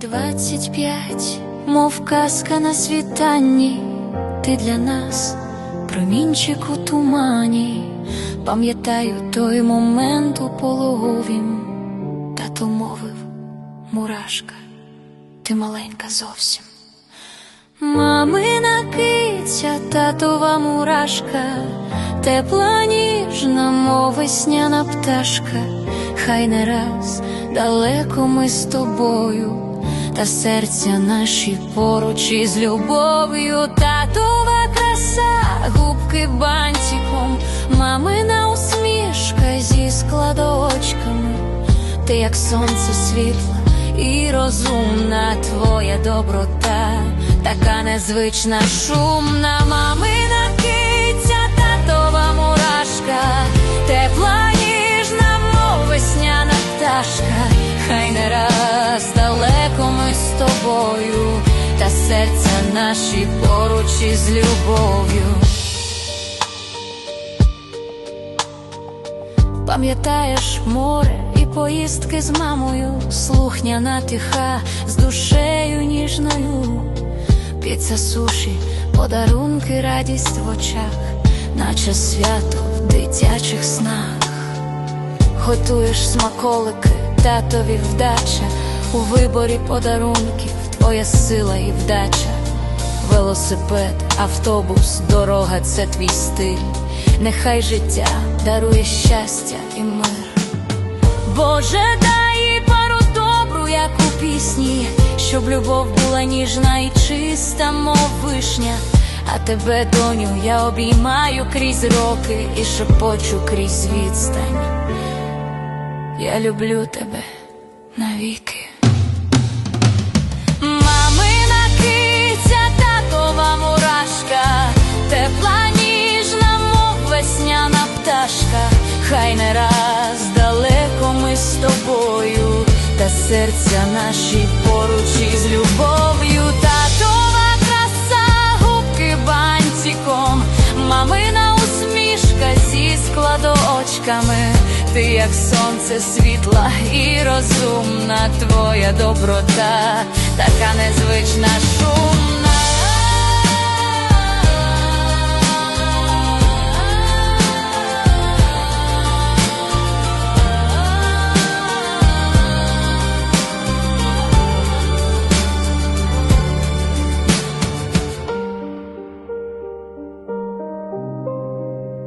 двадцять п'ять, мов казка на світанні, ти для нас промінчик у тумані, пам'ятаю той момент у пологовім, тато мовив, мурашка, ти маленька зовсім. Мамина киця, татова мурашка, тепла ніжна, мов весняна пташка, хай не раз далеко ми з тобою, та серця наші поруч із любов'ю, татова краса, губки бантиком, мамина усмішка зі складочками, ти як сонце світла і розумна твоя доброта, така незвична, шумна мамина наші поруч із любов'ю. Пам'ятаєш море і поїздки з мамою, слухняна тиха, з душею ніжною, піца суші, подарунки, радість в очах, наче свято в дитячих снах. Готуєш смаколики, татові вдача, у виборі подарунків, твоя сила і вдача. Велосипед, автобус, дорога це твій стиль. Нехай життя дарує щастя і мир. Боже, дай їй пару добру, як у пісні, щоб любов була ніжна і чиста, мов вишня. А тебе, доню, я обіймаю крізь роки і шепочу крізь відстань. Я люблю тебе навіки. Пташка, хай не раз далеко ми з тобою, та серця наші поруч із любов'ю, татова краса, губки бантиком, мамина усмішка зі складочками, ти як сонце світла і розумна твоя доброта, така незвична шумна.